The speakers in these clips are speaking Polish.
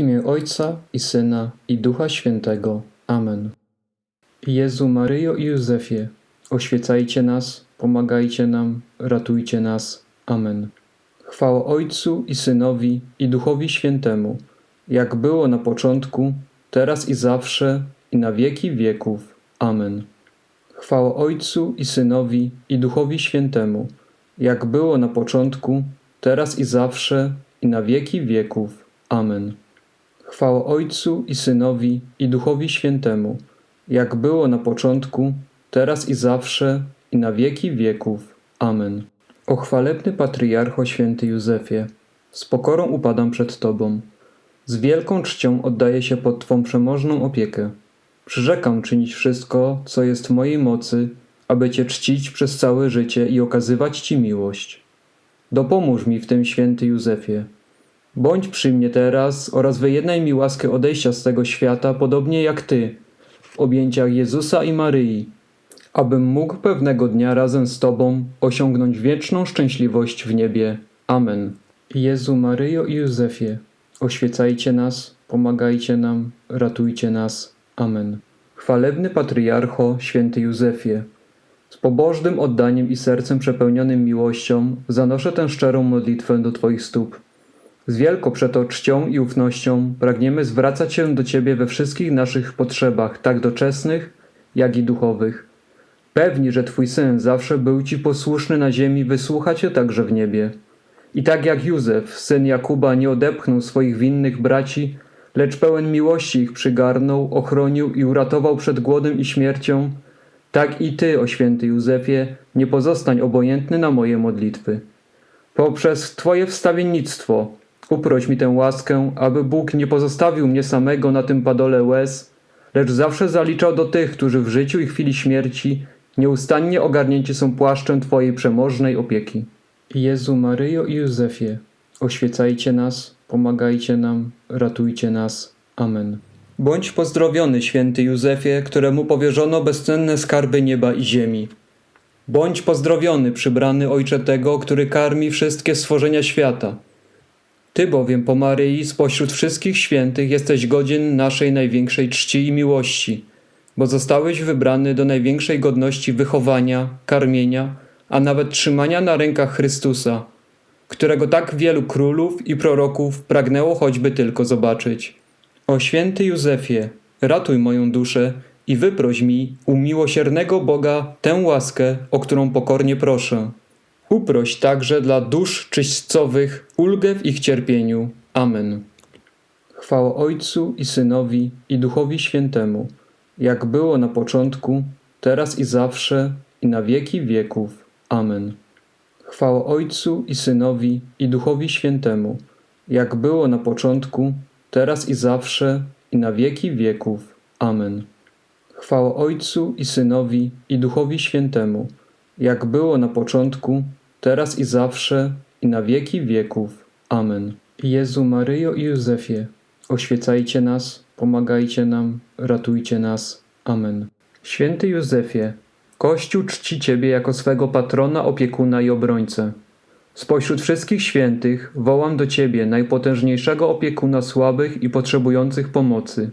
imię Ojca i Syna i Ducha Świętego. Amen. Jezu Maryjo i Józefie, oświecajcie nas, pomagajcie nam, ratujcie nas. Amen. Chwała Ojcu i Synowi i Duchowi Świętemu, jak było na początku, teraz i zawsze, i na wieki wieków. Amen. Chwała Ojcu i Synowi i Duchowi Świętemu, jak było na początku, teraz i zawsze, i na wieki wieków. Amen. Chwała Ojcu i Synowi i Duchowi Świętemu, jak było na początku, teraz i zawsze, i na wieki wieków. Amen. O chwalebny patriarcho święty Józefie, z pokorą upadam przed Tobą. Z wielką czcią oddaję się pod Twą przemożną opiekę. Przyrzekam czynić wszystko, co jest w mojej mocy, aby Cię czcić przez całe życie i okazywać Ci miłość. Dopomóż mi w tym, święty Józefie. Bądź przy mnie teraz oraz wyjednaj mi łaskę odejścia z tego świata, podobnie jak Ty, w objęciach Jezusa i Maryi, abym mógł pewnego dnia razem z Tobą osiągnąć wieczną szczęśliwość w niebie. Amen. Jezu, Maryjo i Józefie, oświecajcie nas, pomagajcie nam, ratujcie nas. Amen. Chwalebny patriarcho, święty Józefie, z pobożnym oddaniem i sercem przepełnionym miłością zanoszę tę szczerą modlitwę do Twoich stóp. Z wielką przeto czcią i ufnością pragniemy zwracać się do Ciebie we wszystkich naszych potrzebach, tak doczesnych, jak i duchowych. Pewni, że Twój Syn zawsze był Ci posłuszny na ziemi, wysłucha Cię także w niebie. I tak jak Józef, syn Jakuba, nie odepchnął swoich winnych braci, lecz pełen miłości ich przygarnął, ochronił i uratował przed głodem i śmiercią, tak i Ty, o święty Józefie, nie pozostań obojętny na moje modlitwy. Poprzez Twoje wstawiennictwo uproś mi tę łaskę, aby Bóg nie pozostawił mnie samego na tym padole łez, lecz zawsze zaliczał do tych, którzy w życiu i chwili śmierci nieustannie ogarnięci są płaszczem Twojej przemożnej opieki. Jezu, Maryjo i Józefie, oświecajcie nas, pomagajcie nam, ratujcie nas. Amen. Bądź pozdrowiony, święty Józefie, któremu powierzono bezcenne skarby nieba i ziemi. Bądź pozdrowiony, przybrany Ojcze tego, który karmi wszystkie stworzenia świata. Ty bowiem po Maryi spośród wszystkich świętych jesteś godzien naszej największej czci i miłości, bo zostałeś wybrany do największej godności wychowania, karmienia, a nawet trzymania na rękach Chrystusa, którego tak wielu królów i proroków pragnęło choćby tylko zobaczyć. O święty Józefie, ratuj moją duszę i wyproś mi u miłosiernego Boga tę łaskę, o którą pokornie proszę. Uproś także dla dusz czyścowych ulgę w ich cierpieniu. Amen. Chwała Ojcu i Synowi i Duchowi Świętemu, jak było na początku, teraz i zawsze, i na wieki wieków. Amen. Chwała Ojcu i Synowi i Duchowi Świętemu, jak było na początku, teraz i zawsze, i na wieki wieków. Amen. Chwała Ojcu i Synowi i Duchowi Świętemu, jak było na początku, teraz i zawsze, i na wieki wieków. Amen. Jezu, Maryjo i Józefie, oświecajcie nas, pomagajcie nam, ratujcie nas. Amen. Święty Józefie, Kościół czci Ciebie jako swego patrona, opiekuna i obrońcę. Spośród wszystkich świętych wołam do Ciebie, najpotężniejszego opiekuna słabych i potrzebujących pomocy.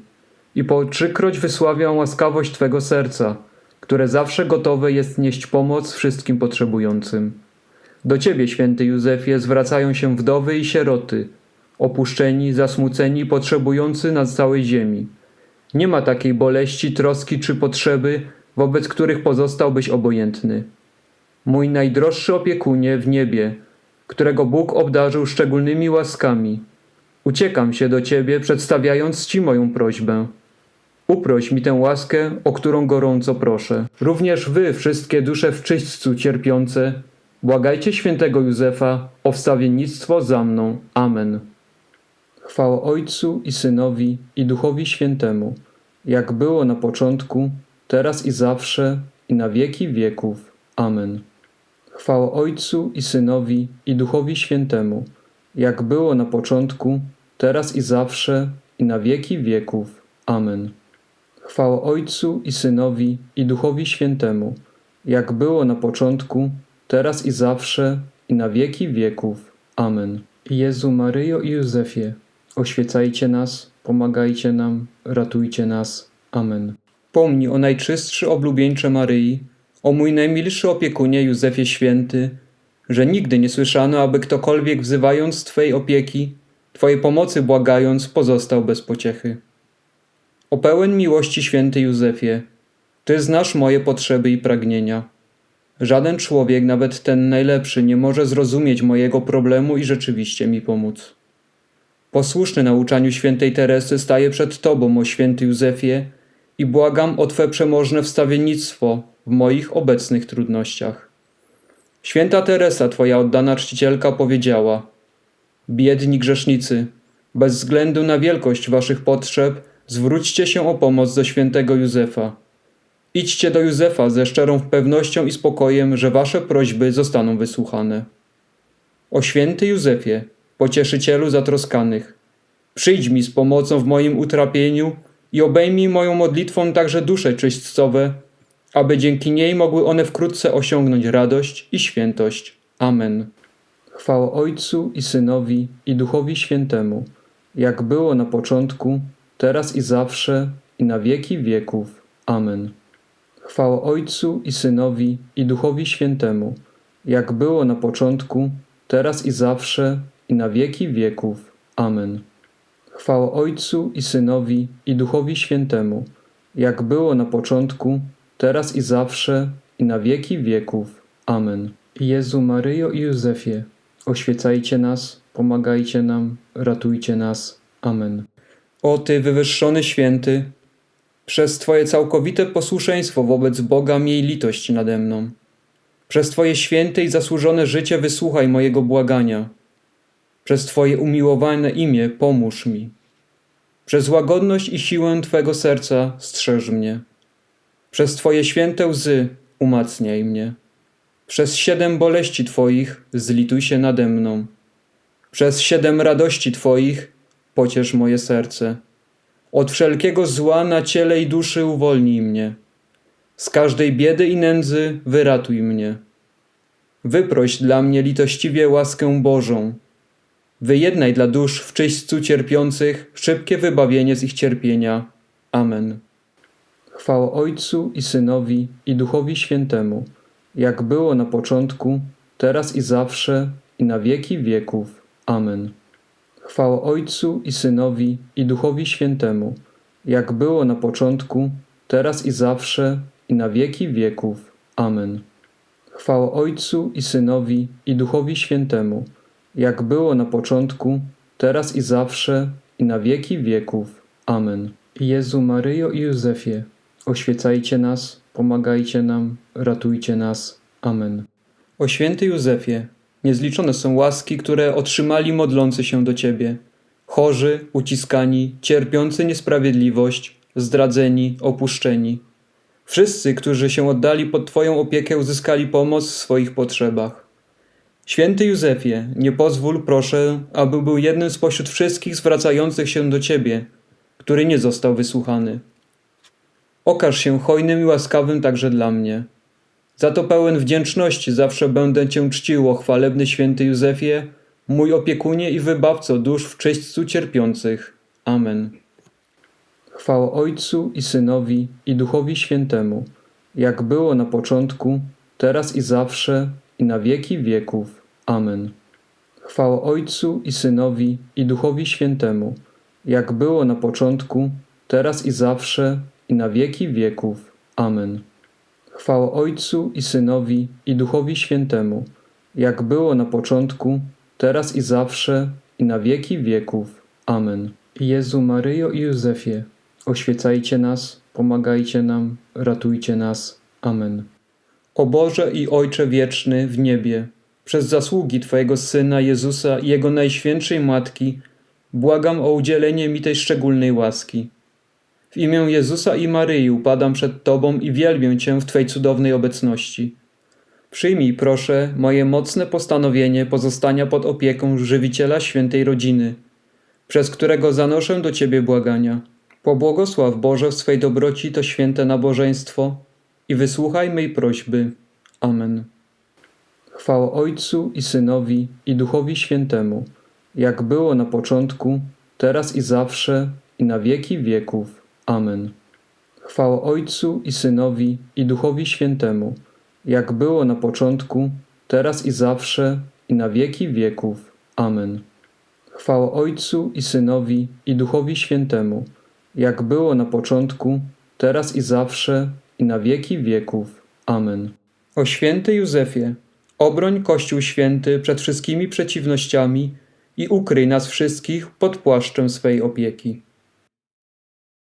I po trzykroć wysławiam łaskawość Twego serca, które zawsze gotowe jest nieść pomoc wszystkim potrzebującym. Do Ciebie, święty Józefie, zwracają się wdowy i sieroty, opuszczeni, zasmuceni, potrzebujący na całej ziemi. Nie ma takiej boleści, troski czy potrzeby, wobec których pozostałbyś obojętny. Mój najdroższy opiekunie w niebie, którego Bóg obdarzył szczególnymi łaskami, uciekam się do Ciebie, przedstawiając Ci moją prośbę. Uproś mi tę łaskę, o którą gorąco proszę. Również Wy, wszystkie dusze w czyśćcu cierpiące, błagajcie świętego Józefa o wstawiennictwo za mną. Amen. Chwała Ojcu i Synowi i Duchowi Świętemu, jak było na początku, teraz i zawsze, i na wieki wieków. Amen. Chwała Ojcu i Synowi i Duchowi Świętemu, jak było na początku, teraz i zawsze, i na wieki wieków. Amen. Chwała Ojcu i Synowi i Duchowi Świętemu, jak było na początku, teraz i zawsze, i na wieki wieków. Amen. Jezu, Maryjo i Józefie, oświecajcie nas, pomagajcie nam, ratujcie nas. Amen. Pomnij o najczystszy oblubieńcze Maryi, o mój najmilszy opiekunie Józefie Święty, że nigdy nie słyszano, aby ktokolwiek wzywając Twej opieki, Twojej pomocy błagając, pozostał bez pociechy. O pełen miłości święty Józefie, Ty znasz moje potrzeby i pragnienia. Żaden człowiek, nawet ten najlepszy, nie może zrozumieć mojego problemu i rzeczywiście mi pomóc. Posłuszny nauczaniu świętej Teresy staję przed Tobą, o święty Józefie, i błagam o Twe przemożne wstawiennictwo w moich obecnych trudnościach. Święta Teresa, Twoja oddana czcicielka, powiedziała: Biedni grzesznicy, bez względu na wielkość Waszych potrzeb, zwróćcie się o pomoc do świętego Józefa. Idźcie do Józefa ze szczerą pewnością i spokojem, że Wasze prośby zostaną wysłuchane. O święty Józefie, pocieszycielu zatroskanych, przyjdź mi z pomocą w moim utrapieniu i obejmij moją modlitwą także dusze czyśćcowe, aby dzięki niej mogły one wkrótce osiągnąć radość i świętość. Amen. Chwała Ojcu i Synowi i Duchowi Świętemu, jak było na początku, teraz i zawsze, i na wieki wieków. Amen. Chwała Ojcu i Synowi i Duchowi Świętemu, jak było na początku, teraz i zawsze, i na wieki wieków. Amen. Chwała Ojcu i Synowi i Duchowi Świętemu, jak było na początku, teraz i zawsze, i na wieki wieków. Amen. Jezu Maryjo i Józefie, oświecajcie nas, pomagajcie nam, ratujcie nas. Amen. O Ty, wywyższony święty, przez Twoje całkowite posłuszeństwo wobec Boga miej litość nade mną. Przez Twoje święte i zasłużone życie wysłuchaj mojego błagania. Przez Twoje umiłowane imię pomóż mi. Przez łagodność i siłę Twego serca strzeż mnie. Przez Twoje święte łzy umacniaj mnie. Przez siedem boleści Twoich zlituj się nade mną. Przez siedem radości Twoich pociesz moje serce. Od wszelkiego zła na ciele i duszy uwolnij mnie. Z każdej biedy i nędzy wyratuj mnie. Wyproś dla mnie litościwie łaskę Bożą. Wyjednaj dla dusz w czyśćcu cierpiących szybkie wybawienie z ich cierpienia. Amen. Chwała Ojcu i Synowi i Duchowi Świętemu, jak było na początku, teraz i zawsze, i na wieki wieków. Amen. Chwała Ojcu i Synowi i Duchowi Świętemu, jak było na początku, teraz i zawsze, i na wieki wieków. Amen. Chwała Ojcu i Synowi i Duchowi Świętemu, jak było na początku, teraz i zawsze, i na wieki wieków. Amen. Jezu Maryjo i Józefie, oświecajcie nas, pomagajcie nam, ratujcie nas. Amen. O święty Józefie, niezliczone są łaski, które otrzymali modlący się do Ciebie. Chorzy, uciskani, cierpiący niesprawiedliwość, zdradzeni, opuszczeni. Wszyscy, którzy się oddali pod Twoją opiekę, uzyskali pomoc w swoich potrzebach. Święty Józefie, nie pozwól, proszę, aby był jednym spośród wszystkich zwracających się do Ciebie, który nie został wysłuchany. Okaż się hojnym i łaskawym także dla mnie. Za to pełen wdzięczności zawsze będę Cię czcił, o chwalebny święty Józefie, mój opiekunie i wybawco dusz w czyśćcu cierpiących. Amen. Chwała Ojcu i Synowi i Duchowi Świętemu, jak było na początku, teraz i zawsze, i na wieki wieków. Amen. Chwała Ojcu i Synowi i Duchowi Świętemu, jak było na początku, teraz i zawsze, i na wieki wieków. Amen. Chwała Ojcu i Synowi i Duchowi Świętemu, jak było na początku, teraz i zawsze, i na wieki wieków. Amen. Jezu Maryjo i Józefie, oświecajcie nas, pomagajcie nam, ratujcie nas. Amen. O Boże i Ojcze wieczny w niebie, przez zasługi Twojego Syna Jezusa i Jego Najświętszej Matki, błagam o udzielenie mi tej szczególnej łaski. W imię Jezusa i Maryi upadam przed Tobą i wielbię Cię w Twej cudownej obecności. Przyjmij, proszę, moje mocne postanowienie pozostania pod opieką żywiciela świętej rodziny, przez którego zanoszę do Ciebie błagania. Pobłogosław Boże w swej dobroci to święte nabożeństwo i wysłuchaj mej prośby. Amen. Chwała Ojcu i Synowi i Duchowi Świętemu, jak było na początku, teraz i zawsze, i na wieki wieków. Amen. Chwała Ojcu i Synowi, i Duchowi Świętemu, jak było na początku, teraz i zawsze, i na wieki wieków. Amen. Chwała Ojcu i Synowi, i Duchowi Świętemu, jak było na początku, teraz i zawsze, i na wieki wieków. Amen. O święty Józefie, obroń Kościół święty przed wszystkimi przeciwnościami i ukryj nas wszystkich pod płaszczem swej opieki.